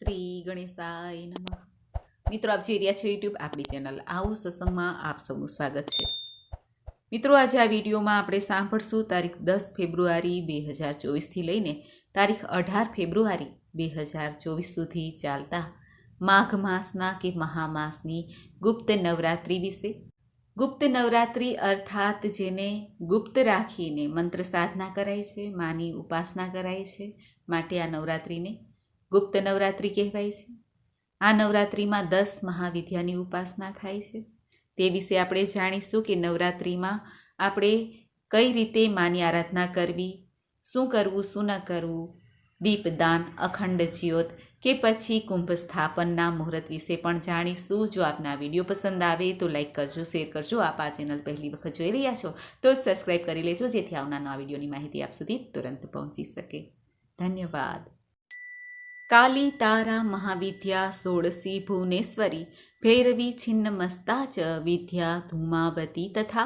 શ્રી ગણેશાય નમઃ. મિત્રો, આપ જોઈ રહ્યા છો યુટ્યુબ આપણી ચેનલ આવો સત્સંગમાં આપ સૌનું સ્વાગત છે. મિત્રો, આજે આ વિડીયોમાં આપણે સાંભળશું તારીખ દસ ફેબ્રુઆરી બે હજાર ચોવીસથી લઈને તારીખ અઢાર ફેબ્રુઆરી બે હજાર ચોવીસ સુધી ચાલતા માઘ માસના કે મહામાસની ગુપ્ત નવરાત્રિ વિશે. ગુપ્ત નવરાત્રિ અર્થાત જેને ગુપ્ત રાખીને મંત્ર સાધના કરાય છે, માની ઉપાસના કરાય છે માટે આ નવરાત્રિને ગુપ્ત નવરાત્રિ કહેવાય છે. આ નવરાત્રિમાં દસ મહાવિદ્યાની ઉપાસના થાય છે. તે વિશે આપણે જાણીશું કે નવરાત્રિમાં આપણે કઈ રીતે માની આરાધના કરવી, શું કરવું, શું ન કરવું દીપદાન અખંડ જ્યોત કે પછી કુંભ સ્થાપનના મુહૂર્ત વિશે પણ જાણીશું. જો આપને વીડિયો પસંદ આવે તો લાઈક કરજો, શેર કરજો. આપ આ ચેનલ પહેલી વખત જોઈ રહ્યા છો તો સબસ્ક્રાઈબ કરી લેજો જેથી આવનાર વિડીયોની માહિતી આપ સુધી તુરંત પહોંચી શકે. ધન્યવાદ. કાલી તારા મહાવિદ્યા સોળસી ભુવનેશ્વરી ભૈરવી છિન્નમસ્તા ચ વિદ્યા ધૂમાવતી તથા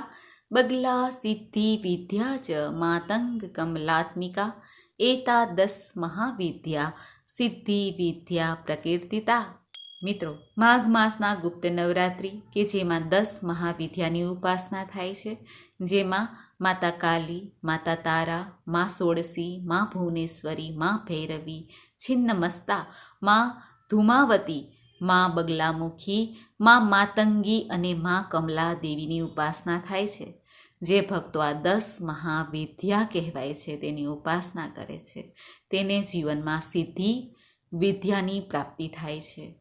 બગલા સિદ્ધિ વિદ્યા ચ માતંગ કમલાત્મિકા એતા દસ મહાવિદ્યા સિદ્ધિ વિદ્યા પ્રકીર્તિતા મિત્રો માઘ માસના ગુપ્ત નવરાત્રિ કે જેમાં દસ મહાવિદ્યાની ઉપાસના થાય છે, જેમાં માતા કાલી, માતા તારા, મા સોળસી મા ભુવનેશ્વરી, મા ભૈરવી છિન્નમસ્તા, માં ધુમાવતી, મા બગલામુખી, માં માતંગી અને મા કમલા દેવીની ઉપાસના થાય છે. જે ભક્તો આ દસ મહાવિદ્યા કહેવાય છે તેની ઉપાસના કરે છે. તેને જીવનમાં સિદ્ધિ, વિદ્યાની પ્રાપ્તિ થાય છે.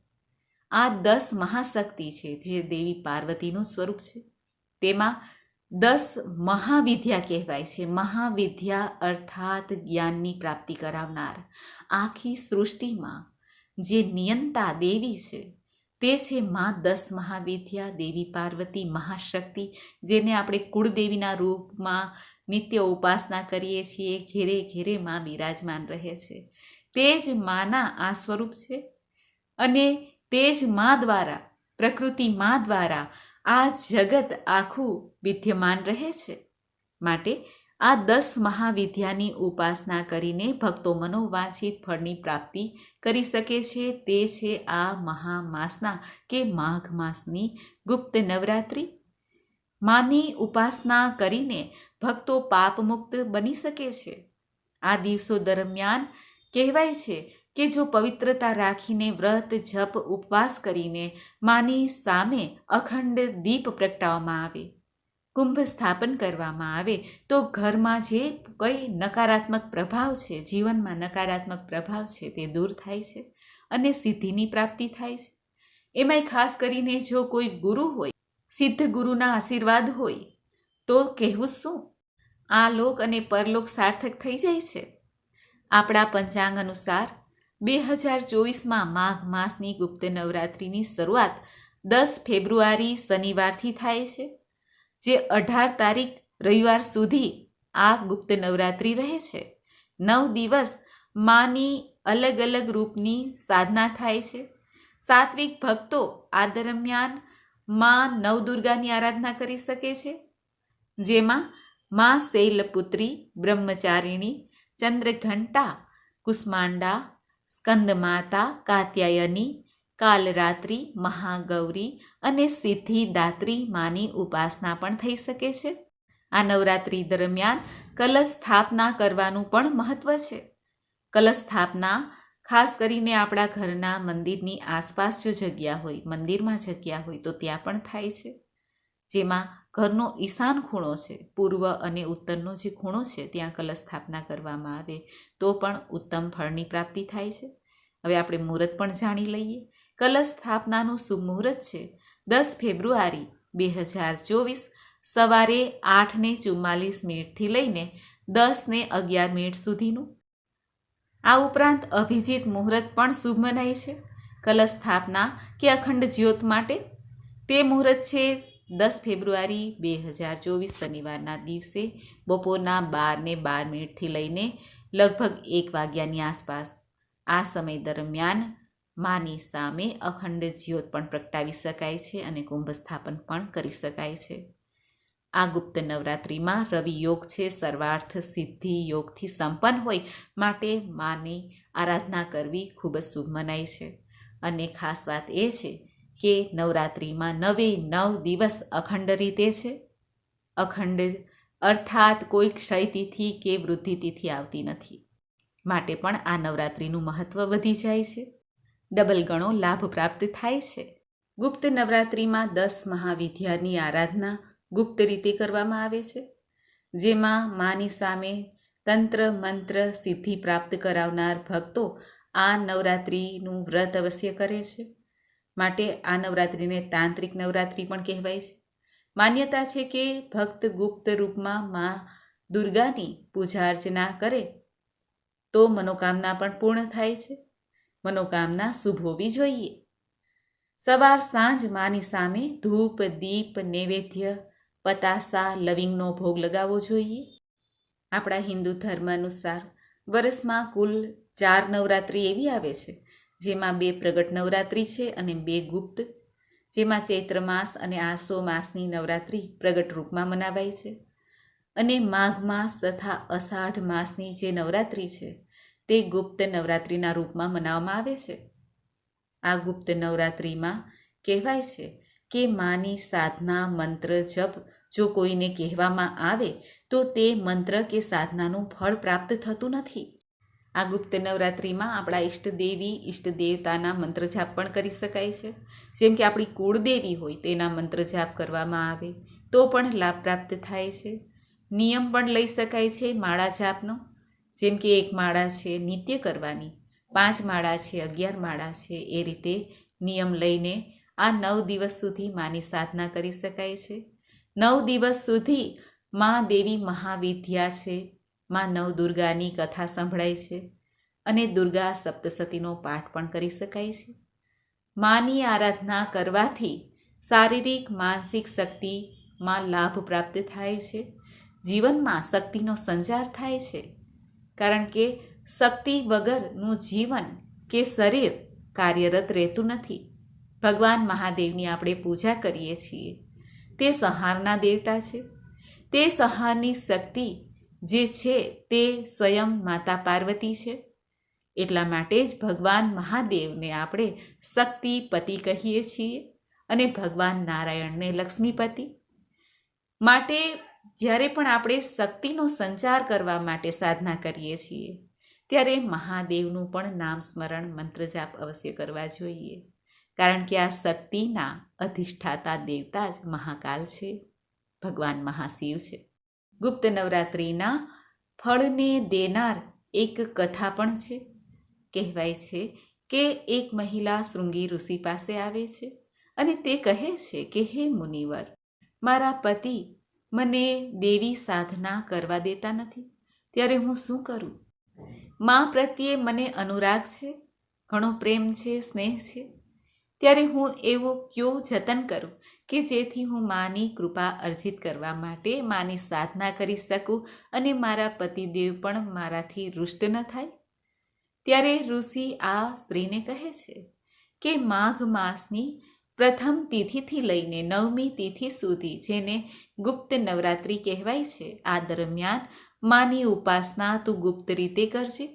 આ દસ મહાશક્તિ છે જે દેવી પાર્વતીનું સ્વરૂપ છે. તેમાં દસ મહાવિદ્યા કહેવાય છે. મહાવિદ્યા અર્થાત જ્ઞાનની પ્રાપ્તિ કરાવનાર. આખી સૃષ્ટિમાં જે નિયંતા દેવી છે, તે છે મા દસ મહાવિદ્યા દેવી પાર્વતી મહાશક્તિ, જેને આપણે કુળદેવીના રૂપમાં નિત્ય ઉપાસના કરીએ છીએ, ઘેરે ઘેરે માં બિરાજમાન રહે છે. તે જ માના આ સ્વરૂપ છે અને તે જ મા દ્વારા, પ્રકૃતિ મા દ્વારા આ જગત આખું વિદ્યમાન રહે છે. માટે આ દસ મહાવિદ્યાની ઉપાસના કરીને ભક્તો મનોવાંછિત ફળની પ્રાપ્તિ કરી શકે છે. તે છે આ મહામાસના કે માઘ માસની ગુપ્ત નવરાત્રિ. માની ઉપાસના કરીને ભક્તો પાપમુક્ત બની શકે છે. આ દિવસો દરમિયાન કહેવાય છે કે જો પવિત્રતા રાખીને વ્રત, જપ, ઉપવાસ કરીને માની સામે અખંડ દીપ પ્રગટાવવામાં આવે, કુંભ સ્થાપન કરવામાં આવે, તો ઘરમાં જે કંઈ નકારાત્મક પ્રભાવ છે, જીવનમાં નકારાત્મક પ્રભાવ છે તે દૂર થાય છે અને સિદ્ધિની પ્રાપ્તિ થાય છે. એમાંય ખાસ કરીને જો કોઈ ગુરુ હોય, સિદ્ધ ગુરુના આશીર્વાદ હોય, તો કહેવું શું? આ લોક અને પરલોક સાર્થક થઈ જાય છે. આપણા પંચાંગ અનુસાર બે હજાર ચોવીસમાં માઘ માસની ગુપ્ત નવરાત્રિની શરૂઆત દસ ફેબ્રુઆરી શનિવારથી થાય છે, જે અઢાર તારીખ રવિવાર સુધી આ ગુપ્ત નવરાત્રિ રહે છે. નવ દિવસ માની અલગ અલગ રૂપની સાધના થાય છે. સાત્વિક ભક્તો આ દરમિયાનમાં નવદુર્ગાની આરાધના કરી શકે છે, જેમાં માં શૈલપુત્રી, બ્રહ્મચારિણી, ચંદ્રઘંટા, કુષ્માંડા સ્કંદમાતા, કાત્યાયની, કાલરાત્રિ, મહાગૌરી અને સિદ્ધિદાત્રી માની ઉપાસના પણ થઈ શકે છે. આ નવરાત્રિ દરમિયાન કલશ સ્થાપના કરવાનું પણ મહત્વ છે. કલશ સ્થાપના ખાસ કરીને આપણા ઘરના મંદિરની આસપાસ જો જગ્યા હોય, મંદિરમાં જગ્યા હોય તો ત્યાં પણ થાય છે. જેમાં ઘરનો ઈશાન ખૂણો છે, પૂર્વ અને ઉત્તરનો જે ખૂણો છે, ત્યાં કલશ સ્થાપના કરવામાં આવે તો પણ ઉત્તમ ફળની પ્રાપ્તિ થાય છે. હવે આપણે મુહૂર્ત પણ જાણી લઈએ. કલશ સ્થાપનાનું શુભ મુહૂર્ત છે, દસ ફેબ્રુઆરી બે હજાર ચોવીસ સવારે આઠને ચુમ્માલીસ મિનિટથી લઈને દસને અગિયાર મિનિટ સુધીનું. આ ઉપરાંત અભિજીત મુહૂર્ત પણ શુભ મનાય છે. કલશ સ્થાપના કે અખંડ જ્યોત માટે. તે મુહૂર્ત છે દસ ફેબ્રુઆરી બે હજાર ચોવીસ શનિવારના દિવસે બપોરના બારને બાર મિનિટથી લઈને લગભગ એક વાગ્યાની આસપાસ. આ સમય દરમિયાન માની સામે અખંડ જ્યોત પણ પ્રગટાવી શકાય છે અને કુંભ સ્થાપન પણ કરી શકાય છે. આ ગુપ્ત નવરાત્રિમાં રવિ યોગ છે, સર્વાર્થ સિદ્ધિ યોગથી સંપન્ન હોય માટે માની આરાધના કરવી ખૂબ જ શુભ મનાય છે. અને ખાસ વાત એ છે કે નવરાત્રિમાં નવે નવ દિવસ અખંડ રીતે છે? અખંડ અર્થાત કોઈ ક્ષયતિથિ કે વૃદ્ધિતિથિ આવતી નથી. માટે પણ આ નવરાત્રિનું મહત્ત્વ વધી જાય છે. ડબલ ગણો લાભ પ્રાપ્ત થાય છે. ગુપ્ત નવરાત્રિમાં દસ મહાવિદ્યાની આરાધના ગુપ્ત રીતે કરવામાં આવે છે. જેમાં માની સામે તંત્ર, મંત્ર, સિદ્ધિ પ્રાપ્ત કરાવનાર ભક્તો આ નવરાત્રિનું વ્રત અવશ્ય કરે છે. માટે આ નવરાત્રિને તાંત્રિક નવરાત્રિ પણ કહેવાય છે. માન્યતા છે કે ભક્ત ગુપ્ત રૂપમાં મા દુર્ગાની પૂજા અર્ચના કરે તો મનોકામના પણ પૂર્ણ થાય છે. મનોકામના શુભ હોવી જોઈએ. સવાર સાંજ માની સામે ધૂપ, દીપ, નૈવેદ્ય, પતાસા, લવિંગનો ભોગ લગાવવો જોઈએ. આપણા હિન્દુ ધર્મ અનુસાર વર્ષમાં કુલ ચાર નવરાત્રિ એવી આવે છે. જેમાં બે પ્રગટ નવરાત્રિ છે અને બે ગુપ્ત. જેમાં ચૈત્ર માસ અને આસો માસની નવરાત્રિ પ્રગટ રૂપમાં મનાવાય છે. અને માઘ માસ તથા અષાઢ માસની જે નવરાત્રિ છે, તે ગુપ્ત નવરાત્રિના રૂપમાં મનાવવામાં આવે છે. આ ગુપ્ત નવરાત્રિમાં કહેવાય છે કે માની સાધના, મંત્ર, જપ જો કોઈને કહેવામાં આવે, તો તે મંત્ર કે સાધનાનું ફળ પ્રાપ્ત થતું નથી. આ ગુપ્ત નવરાત્રિમાં આપણા ઈષ્ટદેવી ઈષ્ટ દેવતાના મંત્ર જાપ પણ કરી શકાય છે. જેમ કે આપણી કુળદેવી હોય તેના મંત્ર જાપ કરવામાં આવે, તો પણ લાભ પ્રાપ્ત થાય છે. નિયમ પણ લઈ શકાય છે માળા જાપનો. જેમ કે એક માળા છે નિત્ય કરવાની, પાંચ માળા છે અગિયાર માળા છે, એ રીતે નિયમ લઈને આ નવ દિવસ સુધી માની સાધના કરી શકાય છે. નવ દિવસ સુધી મા દેવી મહાવિદ્યા છે. માં નવ દુર્ગાની કથા સંભળાય છે અને દુર્ગા સપ્તસતીનો પાઠ પણ કરી શકાય છે. માની આરાધના કરવાથી શારીરિક, માનસિક શક્તિમાં લાભ પ્રાપ્ત થાય છે. જીવનમાં શક્તિનો સંચાર થાય છે. કારણ કે શક્તિ વગરનું જીવન કે શરીર કાર્યરત રહેતું નથી. ભગવાન મહાદેવની આપણે પૂજા કરીએ છીએ. તે સહારના દેવતા છે. તે સહારની શક્તિ જે છે તે સ્વયં માતા પાર્વતી છે. એટલા માટે જ ભગવાન મહાદેવને આપણે શક્તિપતિ કહીએ છીએ અને ભગવાન નારાયણને લક્ષ્મીપતિ. માટે જ્યારે પણ આપણે શક્તિનો સંચાર કરવા માટે સાધના કરીએ છીએ, ત્યારે મહાદેવનું પણ નામ સ્મરણ મંત્ર જાપ અવશ્ય કરવા જોઈએ. કારણ કે આ શક્તિના અધિષ્ઠાતા દેવતા જ મહાકાલ છે. ભગવાન મહાશિવ છે. ગુપ્ત નવરાત્રિના ફળને દેનાર એક કથા પણ છે. કહેવાય છે કે એક મહિલા શૃંગી ઋષિ પાસે આવે છે અને તે કહે છે કે, હે મુનિવર, મારા પતિ મને દેવી સાધના કરવા દેતા નથી. ત્યારે હું શું કરું? મા પ્રત્યે મને અનુરાગ છે, ઘણો પ્રેમ છે, સ્નેહ છે. ત્યારે હું એવું કયો જતન કરું કે જેથી હું માની કૃપા અર્જિત કરવા માટે માની સાધના કરી શકું અને મારા પતિદેવ પણ મારાથી રુષ્ટ ન થાય? ત્યારે ઋષિ આ સ્ત્રીને કહે છે કે માઘ માસની પ્રથમ તિથિથી લઈને નવમી તિથિ સુધી જેને ગુપ્ત નવરાત્રિ કહેવાય છે, આ દરમિયાન માની ઉપાસના તું ગુપ્ત રીતે કરજે.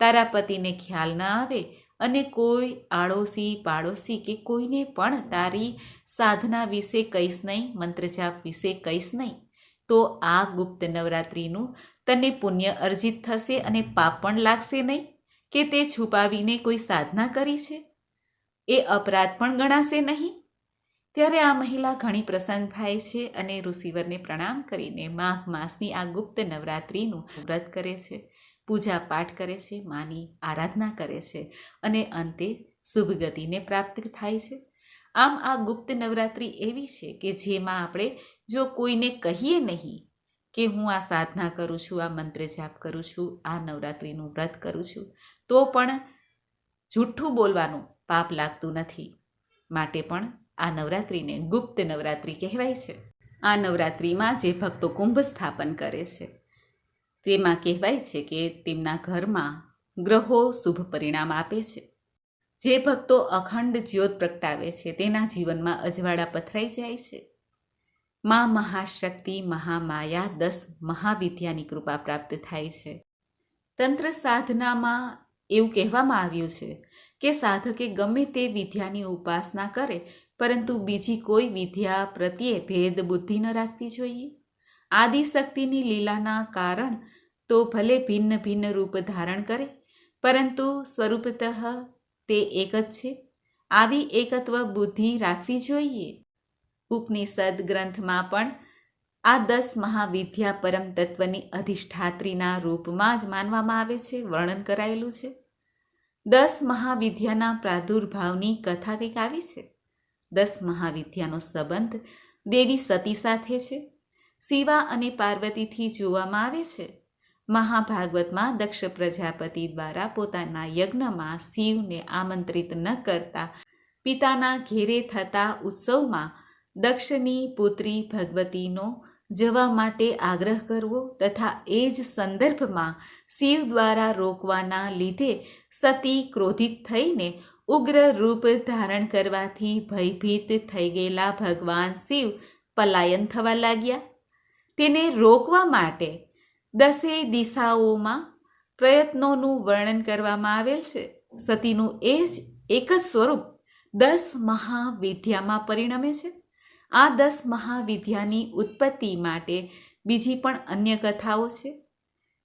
તારા પતિને ખ્યાલ ન આવે અને કોઈ આડોશી પાડોશી કે કોઈને પણ તારી સાધના વિશે કહીશ નહીં, મંત્રજાપ વિશે કહીશ નહીં, તો આ ગુપ્ત નવરાત્રિનું તને પુણ્ય અર્જિત થશે અને પાપ પણ લાગશે નહીં કે તે છુપાવીને કોઈ સાધના કરી છે? એ અપરાધ પણ ગણાશે નહીં? ત્યારે આ મહિલા ઘણી પ્રસન્ન થાય છે અને ઋષિવરને પ્રણામ કરીને માઘ માસની આ ગુપ્ત નવરાત્રિનું વ્રત કરે છે. પૂજા પાઠ કરે છે, માની આરાધના કરે છે અને અંતે શુભ ગતિને પ્રાપ્ત થાય છે. આમ આ ગુપ્ત નવરાત્રિ એવી છે કે જેમાં આપણે જો કોઈને કહીએ નહીં કે હું આ સાધના કરું છું, આ મંત્ર જાપ કરું છું, આ નવરાત્રિનું વ્રત કરું છું, તો પણ જૂઠું બોલવાનું પાપ લાગતું નથી. માટે પણ આ નવરાત્રિને ગુપ્ત નવરાત્રિ કહેવાય છે. આ નવરાત્રિમાં જે ભક્તો કુંભ સ્થાપન કરે છે તેમાં કહેવાય છે કે તેમના ઘરમાં ગ્રહો શુભ પરિણામ આપે છે. જે ભક્તો અખંડ જ્યોત પ્રગટાવે છે, તેના જીવનમાં અજવાળા પથરાઈ જાય છે. મા મહાશક્તિ, મહામાયા દસ મહાવિદ્યાની કૃપા પ્રાપ્ત થાય છે. તંત્ર સાધનામાં એવું કહેવામાં આવ્યું છે કે સાધકે ગમે તે વિદ્યાની ઉપાસના કરે, પરંતુ બીજી કોઈ વિદ્યા પ્રત્યે ભેદ બુદ્ધિ ન રાખવી જોઈએ. આદિશક્તિની લીલાના કારણ તો ભલે ભિન્ન ભિન્ન રૂપ ધારણ કરે, પરંતુ સ્વરૂપતઃ તે એક જ છે. આવી એકત્વ બુદ્ધિ રાખવી જોઈએ. ઉપનિષદ ગ્રંથમાં પણ આ દસ મહાવિદ્યા પરમ તત્વની અધિષ્ઠાત્રીના રૂપમાં જ માનવામાં આવે છે, વર્ણન કરાયેલું છે. દસ મહાવિદ્યાના પ્રાદુર્ભાવની કથા કંઈક આવી છે? દસ મહાવિદ્યાનો સંબંધ દેવી સતી સાથે છે. શિવા અને પાર્વતીથી જોવામાં આવે છે. મહાભાગવતમાં દક્ષ પ્રજાપતિ દ્વારા પોતાના યજ્ઞમાં શિવને આમંત્રિત ન કરતા પિતાના ઘેરે થતા ઉત્સવમાં દક્ષની પુત્રી ભગવતીનો જવા માટે આગ્રહ કરવો તથા એ જ સંદર્ભમાં શિવ દ્વારા રોકવાના લીધે સતી ક્રોધિત થઈને ઉગ્ર રૂપ ધારણ કરવાથી ભયભીત થઈ ગયેલા ભગવાન શિવ પલાયન થવા લાગ્યા. તેને રોકવા માટે દસે દિશાઓમાં પ્રયત્નોનું વર્ણન કરવામાં આવેલ છે. સતીનું એ જ એક જ સ્વરૂપ દસ મહાવિદ્યામાં પરિણમે છે. આ દસ મહાવિદ્યાની ઉત્પત્તિ માટે બીજી પણ અન્ય કથાઓ છે.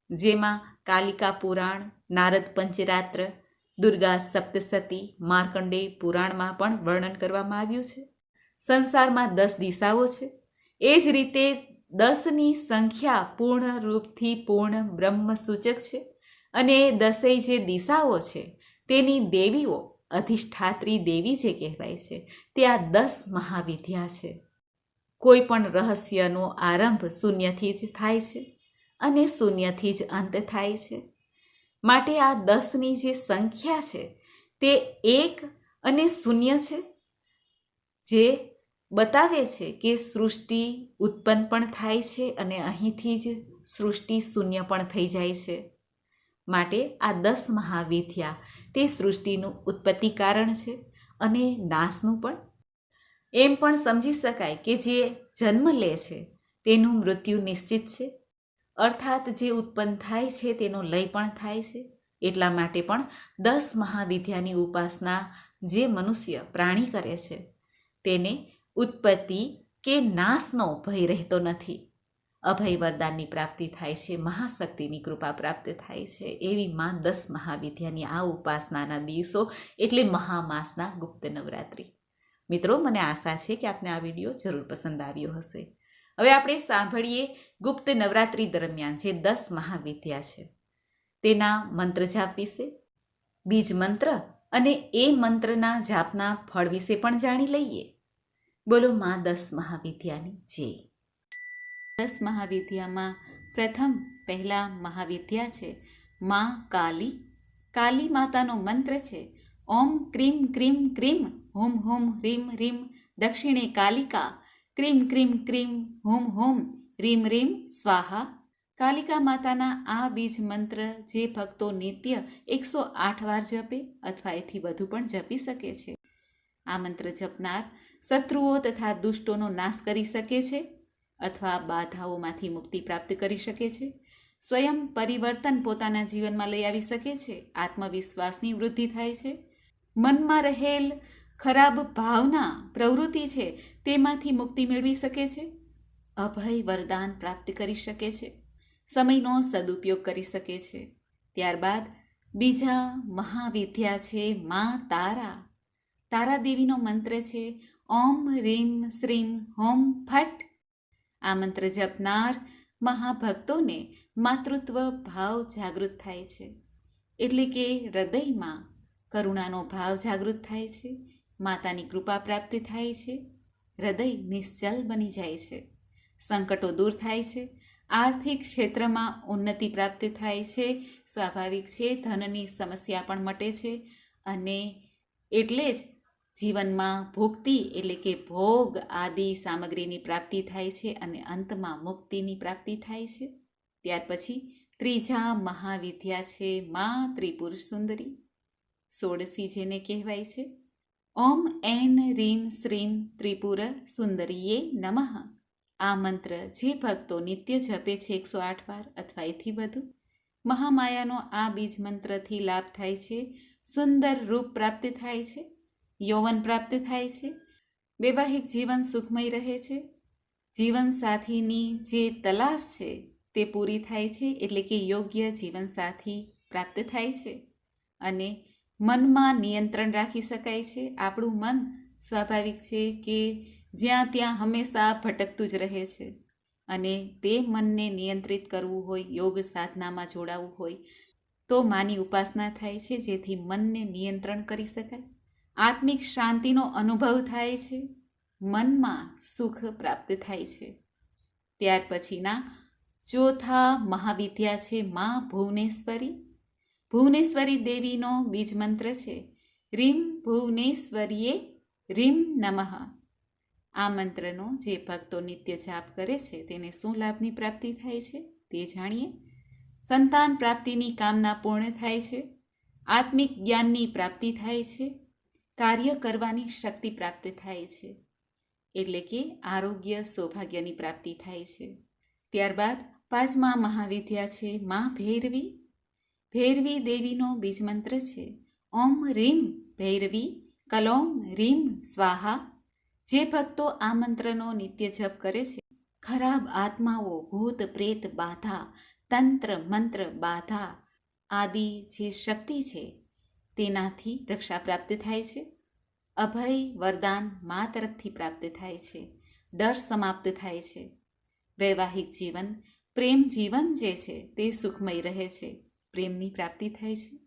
જેમાં કાલિકા પુરાણ, નારદ પંચરાત્ર, દુર્ગા સપ્તસતી, માર્કંડેય પુરાણમાં પણ વર્ણન કરવામાં આવ્યું છે. સંસારમાં દસ દિશાઓ છે. એ જ રીતે દસની સંખ્યા પૂર્ણ રૂપથી પૂર્ણ બ્રહ્મ સૂચક છે અને દસેય જે દિશાઓ છે તેની દેવીઓ અધિષ્ઠાત્રી દેવી જે કહેવાય છે તે આ દસ મહાવિદ્યા છે. કોઈ પણ રહસ્યનો આરંભ શૂન્યથી જ થાય છે અને શૂન્યથી જ અંત થાય છે. માટે આ દસની જે સંખ્યા છે તે એક અને શૂન્ય છે જે બતાવે છે કે સૃષ્ટિ ઉત્પન્ન પણ થાય છે અને અહીંથી જ સૃષ્ટિ શૂન્ય પણ થઈ જાય છે. માટે આ દસ મહાવિદ્યા તે સૃષ્ટિનું ઉત્પત્તિ કારણ છે અને નાશનું પણ. એમ પણ સમજી શકાય કે જે જન્મ લે છે તેનું મૃત્યુ નિશ્ચિત છે. અર્થાત જે ઉત્પન્ન થાય છે તેનો લય પણ થાય છે. એટલા માટે પણ દસ મહાવિદ્યાની ઉપાસના જે મનુષ્ય પ્રાણી કરે છે તેને ઉત્પત્તિ કે નાશનો ભય રહેતો નથી. અભય વરદાનની પ્રાપ્તિ થાય છે, મહાશક્તિની કૃપા પ્રાપ્ત થાય છે. એવી માં દસ મહાવિદ્યાની આ ઉપાસનાના દિવસો એટલે મહામાસના ગુપ્ત નવરાત્રિ. મિત્રો, મને આશા છે કે આપને આ વીડિયો જરૂર પસંદ આવ્યો હશે. હવે આપણે સાંભળીએ ગુપ્ત નવરાત્રિ દરમિયાન જે દસ મહાવિદ્યા છે. તેના મંત્ર જાપ વિશે, બીજ મંત્ર અને એ મંત્રના જાપના ફળ વિશે પણ જાણી લઈએ. બોલો માં દસ મહાવિદ્યાની જે દસ મહાવિદ્યામાં પ્રથમ પહેલા મહાવિદ્યા છે માં કાલી. કાલી માતાનો મંત્ર છે, ઓમ ક્રીમ ક્રીમ ક્રીમ, હુમ હુમ રીમ રીમ, દક્ષિણે કાલિકા, ક્રીમ ક્રીમ ક્રીમ, હુમ હુમ રીમ રીમ, સ્વાહા. કાલિકા માતાના આ બીજ મંત્ર જે ભક્તો નિત્ય એકસો આઠ વાર જપે અથવા એથી વધુ પણ જપી શકે છે. આ મંત્ર જપનાર શત્રુઓ તથા દુષ્ટોનો નાશ કરી શકે છે અથવા બાધાઓમાંથી મુક્તિ પ્રાપ્ત કરી શકે છે. સ્વયં પરિવર્તન પોતાના જીવનમાં લઈ આવી શકે છે. આત્મવિશ્વાસની વૃદ્ધિ થાય છે. મનમાં રહેલ ખરાબ ભાવના, પ્રવૃત્તિ છે તેમાંથી મુક્તિ મેળવી શકે છે. અભય વરદાન પ્રાપ્ત કરી શકે છે. સમયનો સદુપયોગ કરી શકે છે. ત્યારબાદ બીજા મહાવિદ્યા છે મા તારા. તારા દેવીનો મંત્ર છે ઓમ રીમ શ્રીમ હોમ ફટ. આ મંત્ર જપનાર મહાભક્તોને માતૃત્વ ભાવ જાગૃત થાય છે. એટલે કે હૃદયમાં કરુણાનો ભાવ જાગૃત થાય છે, માતાની કૃપા પ્રાપ્ત થાય છે, હૃદય નિશ્ચલ બની જાય છે, સંકટો દૂર થાય છે, આર્થિક ક્ષેત્રમાં ઉન્નતિ પ્રાપ્ત થાય છે, સ્વાભાવિક છે, ધનની સમસ્યા પણ મટે છે, અને એટલે જ જીવનમાં ભુક્તિ એટલે કે ભોગ આદિ સામગ્રીની પ્રાપ્તિ થાય છે અને અંતમાં મુક્તિની પ્રાપ્તિ થાય છે. ત્યાર પછી ત્રીજા મહાવિદ્યા છે મા ત્રિપુર સુંદરી. સોળસી જેને કહેવાય છે. ઓમ એન રીમ શ્રીમ ત્રિપુર સુંદરીએ નમઃ. આ મંત્ર જે ભક્તો નિત્ય જપે છે એકસો આઠ વાર અથવા એથી વધુ, મહામાયાનો આ બીજ મંત્રથી લાભ થાય છે, સુંદર રૂપ પ્રાપ્ત થાય છે. યૌવન પ્રાપ્ત થાય છે. વૈવાહિક જીવન સુખમય રહે છે. જીવનસાથીની જે તલાશ છે તે પૂરી થાય છે એટલે કે યોગ્ય જીવનસાથી પ્રાપ્ત થાય છે. અને મનમાં નિયંત્રણ રાખી શકાય છે. આપણું મન સ્વાભાવિક છે કે જ્યાં ત્યાં હંમેશા ભટકતું જ રહે છે. અને તે મનને નિયંત્રિત કરવું હોય, યોગ સાધનામાં જોડાવવું હોય, તો માની ઉપાસના થાય છે જેથી મનને નિયંત્રણ કરી શકાય. આત્મિક શાંતિનો અનુભવ થાય છે, મનમાં સુખ પ્રાપ્ત થાય છે. ત્યાર પછીના ચોથા મહાવિદ્યા છે મા ભુવનેશ્વરી. ભુવનેશ્વરી દેવીનો બીજ મંત્ર છે, રીમ ભુવનેશ્વરીએ રીમ નમઃ. આ મંત્રનો જે ભક્તો નિત્ય જાપ કરે છે તેને શું લાભની પ્રાપ્તિ થાય છે તે જાણીએ. સંતાન પ્રાપ્તિની કામના પૂર્ણ થાય છે, આત્મિક જ્ઞાનની પ્રાપ્તિ થાય છે કાર્ય કરવાની શક્તિ પ્રાપ્ત થાય છે. એટલે કે આરોગ્ય સૌભાગ્યની પ્રાપ્તિ થાય છે. ત્યારબાદ પાંચમા મહાવિદ્યા છે મા ભૈરવી. ભૈરવી દેવીનો બીજ મંત્ર છે. ઓમ રીમ ભૈરવી, કલોમ રીમ સ્વાહા. જે ભક્તો આ મંત્રનો નિત્ય જપ કરે છે. ખરાબ આત્માઓ, ભૂત પ્રેત બાધા, તંત્ર મંત્ર બાધા આદિ જે શક્તિ છે તેનાથી રક્ષા પ્રાપ્ત થાય છે. અભય વરદાન મા તરફથી પ્રાપ્ત થાય છે. ડર સમાપ્ત થાય છે. વૈવાહિક જીવન, પ્રેમ જીવન જે છે તે સુખમય રહે છે. પ્રેમની પ્રાપ્તિ થાય છે.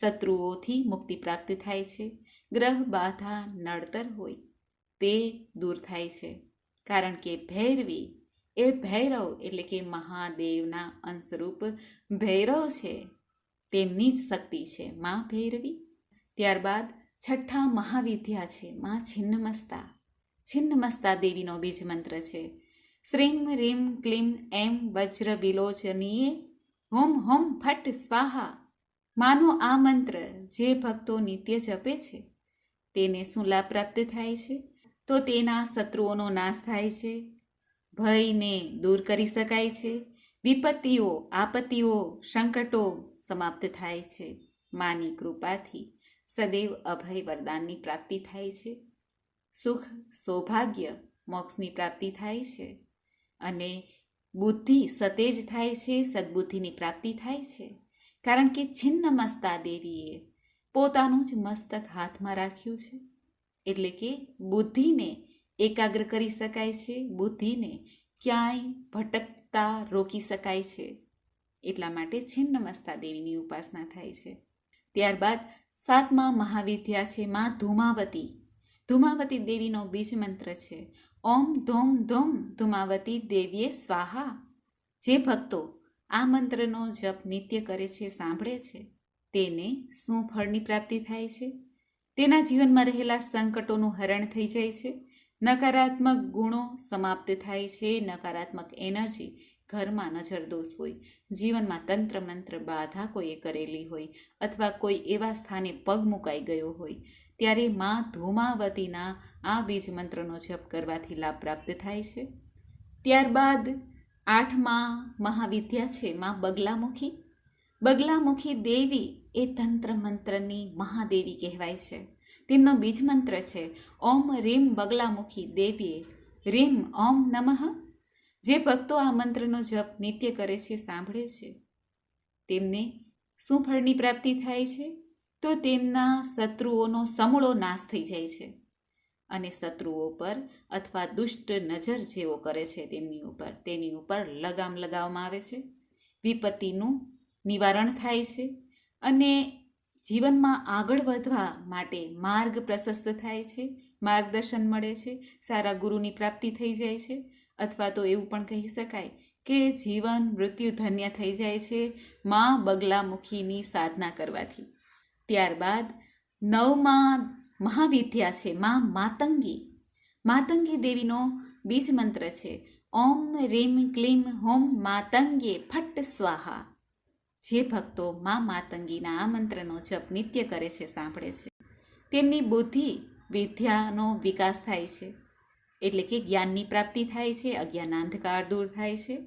શત્રુઓથી મુક્તિ પ્રાપ્ત થાય છે. ગ્રહ બાધા નડતર હોય તે દૂર થાય છે. કારણ કે ભૈરવી એ ભૈરવ એટલે કે મહાદેવના અંશરૂપ ભૈરવ છે. તેમની જ શક્તિ છે, મા ભૈરવી. ત્યારબાદ છઠ્ઠા મહાવિદ્યા છે, મા છિન્નમસ્તા. છિન્નમસ્તા દેવીનો બીજ મંત્ર છે. શ્રીમ રીમ ક્લીમ એમ વજ્ર વિલોચનીએ હોમ હોમ ફટ સ્વાહા. માનો આ મંત્ર, જે ભક્તો નિત્ય જપે છે. તેને શું લાભ પ્રાપ્ત થાય છે, તો તેના શત્રુઓનો નાશ થાય છે. ભયને દૂર કરી શકાય છે. વિપત્તિઓ, આપત્તિઓ, સંકટો સમાપ્ત થાય છે. માની કૃપાથી સદૈવ અભય વરદાનની પ્રાપ્તિ થાય છે. સુખ, સૌભાગ્ય, મોક્ષની પ્રાપ્તિ થાય છે. અને બુદ્ધિ સતેજ થાય છે, સદબુદ્ધિની પ્રાપ્તિ થાય છે. કારણ કે છિન્ન મસ્તા દેવીએ પોતાનું જ મસ્તક હાથમાં રાખ્યું છે. એટલે કે બુદ્ધિને એકાગ્ર કરી શકાય છે, બુદ્ધિને ક્યાંય ભટકતા રોકી શકાય છે. એટલા માટે છિન્નમસ્તા દેવીની ઉપાસના થાય છે. ત્યારબાદ સાતમા મહાવિદ્યા છે માં ધૂમાવતી. ધૂમાવતી દેવીનો બીજ મંત્ર છે, ઓમ ધોમ ધોમ ધૂમાવતી દેવીએ સ્વાહા. જે ભક્તો આ મંત્રનો જપ નિત્ય કરે છે, સાંભળે છે, તેને શું ફળની પ્રાપ્તિ થાય છે? તેના જીવનમાં રહેલા સંકટોનું હરણ થઈ જાય છે. નકારાત્મક ગુણો સમાપ્ત થાય છે, નકારાત્મક એનર્જી ઘરમાં નજરદોષ હોય, જીવનમાં તંત્ર મંત્ર બાધા કોઈએ કરેલી હોય અથવા કોઈ એવા સ્થાને પગ મુકાઈ ગયો હોય, ત્યારે મા ધૂમાવતીના આ બીજ મંત્રનો જપ કરવાથી લાભ પ્રાપ્ત થાય છે. ત્યારબાદ આઠમાં મહાવિદ્યા છે મા બગલામુખી. બગલામુખી દેવી એ તંત્ર મંત્રની મહાદેવી કહેવાય છે. તેમનો બીજ મંત્ર છે, ઓમ રીમ બગલામુખી દેવીએ, રીમ ઓમ નમઃ. જે ભક્તો આ મંત્રનો જપ નિત્ય કરે છે, સાંભળે છે, તેમને શું ફળની પ્રાપ્તિ થાય છે? તો તેમના શત્રુઓનો સમૂળો નાશ થઈ જાય છે અને શત્રુઓ પર અથવા દુષ્ટ નજર જેવો કરે છે તેમની ઉપર. તેની ઉપર લગામ લગાવવામાં આવે છે, વિપત્તિનું નિવારણ થાય છે અને જીવનમાં આગળ વધવા માટે માર્ગ પ્રશસ્ત થાય છે, માર્ગદર્શન મળે છે, સારા ગુરુની પ્રાપ્તિ થઈ જાય છે અથવા તો એવું પણ કહી શકાય કે જીવન મૃત્યુ ધન્ય થઈ જાય છે મા બગલામુખીની સાધના કરવાથી. ત્યારબાદ નવમાં મહાવિદ્યા છે મા માતંગી. માતંગી દેવીનો બીજ મંત્ર છે, ઓમ રીમ ક્લીમ હોમ માતંગે ફટ સ્વાહા. જે ભક્તો મા માતંગીના આ મંત્રનો જપ નિત્ય કરે છે, સાંભળે છે. તેમની બુદ્ધિ વિદ્યાનો વિકાસ થાય છે. એટલે કે જ્ઞાનની પ્રાપ્તિ થાય છે અજ્ઞાન અંધકાર દૂર થાય છે.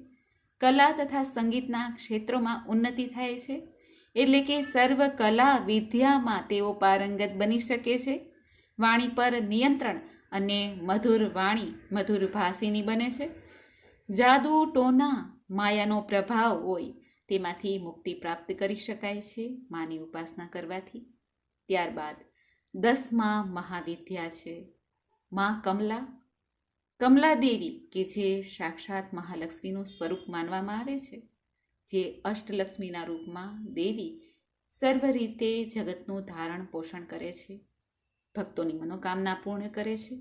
કલા તથા સંગીતના ક્ષેત્રોમાં ઉન્નતિ થાય છે. એટલે કે સર્વ કલા વિદ્યામાં તેઓ પારંગત બની શકે છે. વાણી પર નિયંત્રણ અને મધુર વાણી મધુર ભાષીની બને છે. જાદુ ટોના માયાનો પ્રભાવ હોય તેમાંથી મુક્તિ પ્રાપ્ત કરી શકાય છે, માની ઉપાસના કરવાથી. ત્યારબાદ દસમાં મહાવિદ્યા છે. મા કમલા કમલા દેવી કે જે સાક્ષાત મહાલક્ષ્મીનું સ્વરૂપ માનવામાં આવે છે, જે અષ્ટલક્ષ્મીના રૂપમાં દેવી સર્વ રીતે જગતનું ધારણ પોષણ કરે છે, ભક્તોની મનોકામના પૂર્ણ કરે છે.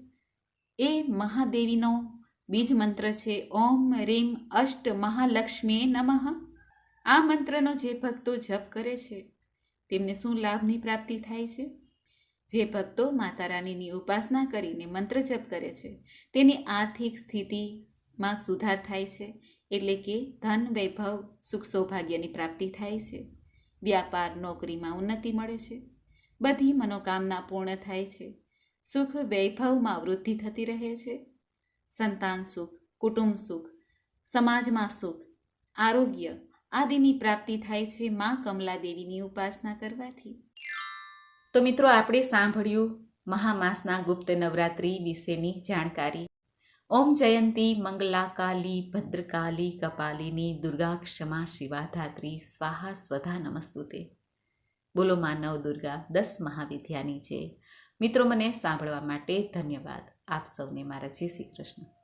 એ મહાદેવીનો બીજ મંત્ર છે, ઓમ રીમ અષ્ટ મહાલક્ષ્મીએ નમઃ. આ મંત્રનો જે ભક્તો જપ કરે છે, તેમને શું લાભની પ્રાપ્તિ થાય છે? જે ભક્તો માતા રાણીની ઉપાસના કરીને મંત્ર જપ કરે છે, તેની આર્થિક સ્થિતિમાં સુધાર થાય છે, એટલે કે ધન, વૈભવ, સુખ સૌભાગ્યની પ્રાપ્તિ થાય છે. વ્યાપાર, નોકરીમાં ઉન્નતિ મળે છે. બધી મનોકામના પૂર્ણ થાય છે. સુખ વૈભવમાં વૃદ્ધિ થતી રહે છે. સંતાન સુખ, કુટુંબ સુખ, સમાજમાં સુખ, આરોગ્ય આદિની પ્રાપ્તિ થાય છે મા કમલા દેવીની ઉપાસના કરવાથી. તો મિત્રો, આપણે સાંભળ્યું મહામાસના ગુપ્ત નવરાત્રિ વિશેની જાણકારી. ઓમ જયંતી મંગલા કાલી ભદ્રકાલી, કપાલિની દુર્ગા ક્ષમા શિવાધાત્રી સ્વાહા સ્વધા નમસ્તુતે. બોલો માનવ દુર્ગા, દસ મહાવિદ્યાની છે મિત્રો, મને સાંભળવા માટે ધન્યવાદ. આપ સૌને મારા જય શ્રી કૃષ્ણ.